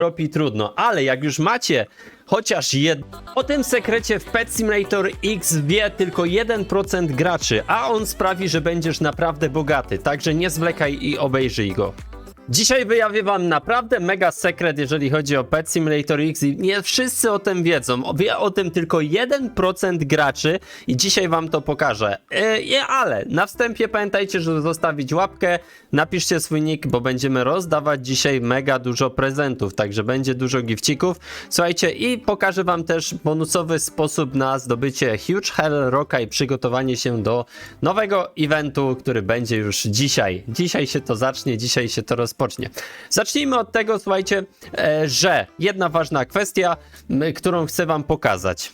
robi trudno, ale jak już macie chociaż jedno, o tym sekrecie w Pet Simulator X wie tylko 1% graczy, a on sprawi, że będziesz naprawdę bogaty, także nie zwlekaj i obejrzyj go. Dzisiaj wyjawię wam naprawdę mega sekret, jeżeli chodzi o Pet Simulator X i nie wszyscy o tym wiedzą. Wie o tym tylko 1% graczy i dzisiaj wam to pokażę. Yy, ale na wstępie pamiętajcie, żeby zostawić łapkę, napiszcie swój nick, bo będziemy rozdawać dzisiaj mega dużo prezentów, także będzie dużo gifcików. Słuchajcie i pokażę wam też bonusowy sposób na zdobycie Huge Hell Rocka i przygotowanie się do nowego eventu, który będzie już dzisiaj. Dzisiaj się to zacznie, dzisiaj się to rozpocznie. Zacznijmy od tego, słuchajcie, e, że jedna ważna kwestia, którą chcę wam pokazać.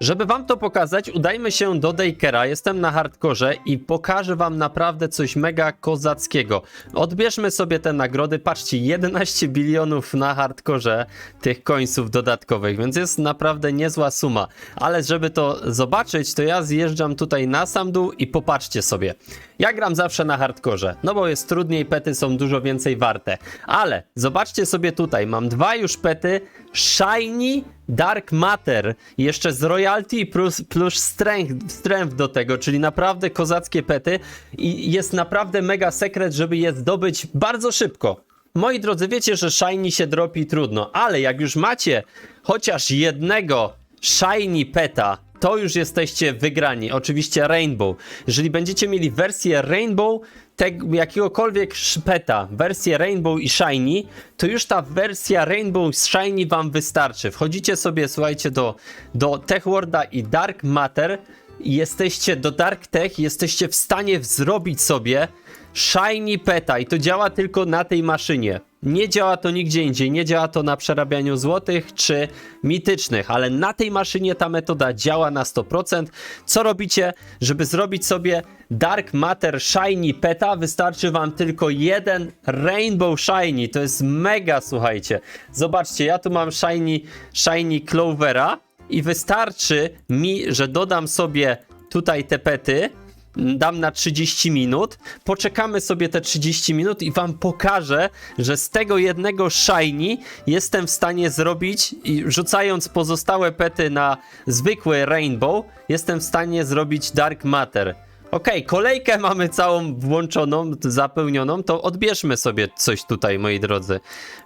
Żeby wam to pokazać, udajmy się do Dakera. Jestem na hardkorze i pokażę wam naprawdę coś mega kozackiego. Odbierzmy sobie te nagrody. Patrzcie, 11 bilionów na hardkorze tych końców dodatkowych, więc jest naprawdę niezła suma. Ale żeby to zobaczyć, to ja zjeżdżam tutaj na sam dół i popatrzcie sobie. Ja gram zawsze na hardkorze, no bo jest trudniej, pety są dużo więcej warte. Ale zobaczcie sobie tutaj, mam dwa już pety, Shiny Dark Matter, jeszcze z Royalty plus, plus strength, strength do tego, czyli naprawdę kozackie pety i jest naprawdę mega sekret, żeby je zdobyć bardzo szybko. Moi drodzy, wiecie, że Shiny się dropi trudno, ale jak już macie chociaż jednego Shiny Peta, to już jesteście wygrani. Oczywiście Rainbow. Jeżeli będziecie mieli wersję Rainbow, tego, jakiegokolwiek szpeta, wersję Rainbow i Shiny, to już ta wersja Rainbow z Shiny wam wystarczy. Wchodzicie sobie, słuchajcie, do, do Tech Worlda i Dark Matter i jesteście do Dark Tech, jesteście w stanie zrobić sobie Shiny Peta i to działa tylko na tej maszynie. Nie działa to nigdzie indziej, nie działa to na przerabianiu złotych czy mitycznych, ale na tej maszynie ta metoda działa na 100%. Co robicie, żeby zrobić sobie Dark Matter Shiny Peta? Wystarczy wam tylko jeden Rainbow Shiny, to jest mega, słuchajcie. Zobaczcie, ja tu mam Shiny, shiny Clovera i wystarczy mi, że dodam sobie tutaj te pety, dam na 30 minut, poczekamy sobie te 30 minut i wam pokażę, że z tego jednego shiny jestem w stanie zrobić rzucając pozostałe pety na zwykły rainbow, jestem w stanie zrobić dark matter. Okej, kolejkę mamy całą włączoną, zapełnioną, to odbierzmy sobie coś tutaj, moi drodzy.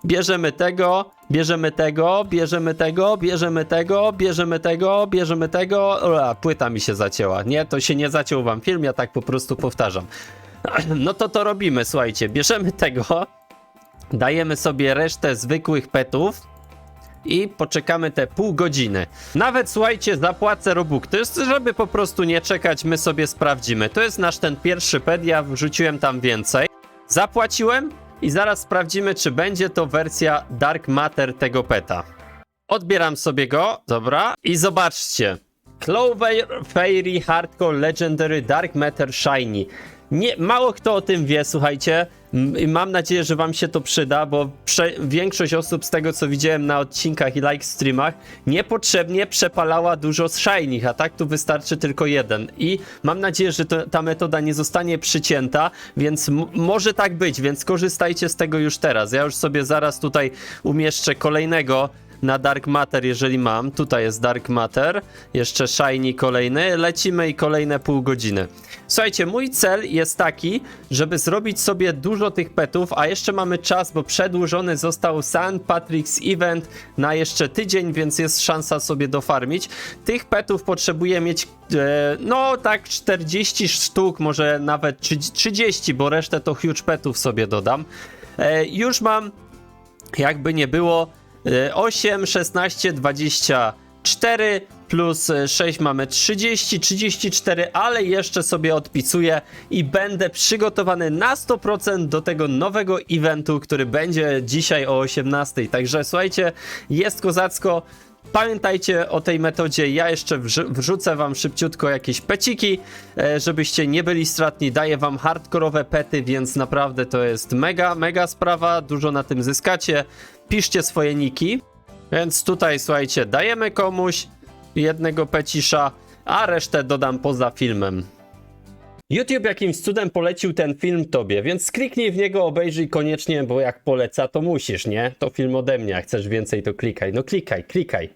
Bierzemy tego, bierzemy tego, bierzemy tego, bierzemy tego, bierzemy tego, bierzemy tego. Ula, płyta mi się zacięła. Nie, to się nie zaciął wam film, ja tak po prostu powtarzam. No to to robimy, słuchajcie, bierzemy tego, dajemy sobie resztę zwykłych petów, i poczekamy te pół godziny. Nawet słuchajcie, zapłacę robuk. To jest, żeby po prostu nie czekać, my sobie sprawdzimy. To jest nasz ten pierwszy ped, ja wrzuciłem tam więcej. Zapłaciłem i zaraz sprawdzimy, czy będzie to wersja Dark Matter tego peta. Odbieram sobie go, dobra, i zobaczcie. Clover Fairy Hardcore Legendary Dark Matter Shiny. Nie, mało kto o tym wie, słuchajcie. Mam nadzieję, że wam się to przyda, bo większość osób z tego, co widziałem na odcinkach i live streamach, niepotrzebnie przepalała dużo z shiny, a tak tu wystarczy tylko jeden. I mam nadzieję, że ta metoda nie zostanie przycięta, więc może tak być, więc korzystajcie z tego już teraz. Ja już sobie zaraz tutaj umieszczę kolejnego na Dark Matter, jeżeli mam. Tutaj jest Dark Matter, jeszcze Shiny kolejny. Lecimy i kolejne pół godziny. Słuchajcie, mój cel jest taki, żeby zrobić sobie dużo tych petów, a jeszcze mamy czas, bo przedłużony został St. Patrick's Event na jeszcze tydzień, więc jest szansa sobie dofarmić. Tych petów potrzebuję mieć, e, no tak 40 sztuk, może nawet 30, bo resztę to huge petów sobie dodam. E, już mam, jakby nie było, 8, 16, 24 plus e, 6 mamy 30, 34, ale jeszcze sobie odpisuję i będę przygotowany na 100% do tego nowego eventu, który będzie dzisiaj o 18. Także słuchajcie, jest kozacko. Pamiętajcie o tej metodzie. Ja jeszcze wrzu- wrzucę wam szybciutko jakieś peciki, e, żebyście nie byli stratni. Daję wam hardkorowe pety, więc naprawdę to jest mega, mega sprawa. Dużo na tym zyskacie. Piszcie swoje niki. Więc tutaj słuchajcie, dajemy komuś jednego pecisza, a resztę dodam poza filmem. YouTube jakimś cudem polecił ten film tobie, więc kliknij w niego, obejrzyj koniecznie, bo jak poleca, to musisz, nie? To film ode mnie, jak chcesz więcej, to klikaj. No klikaj, klikaj.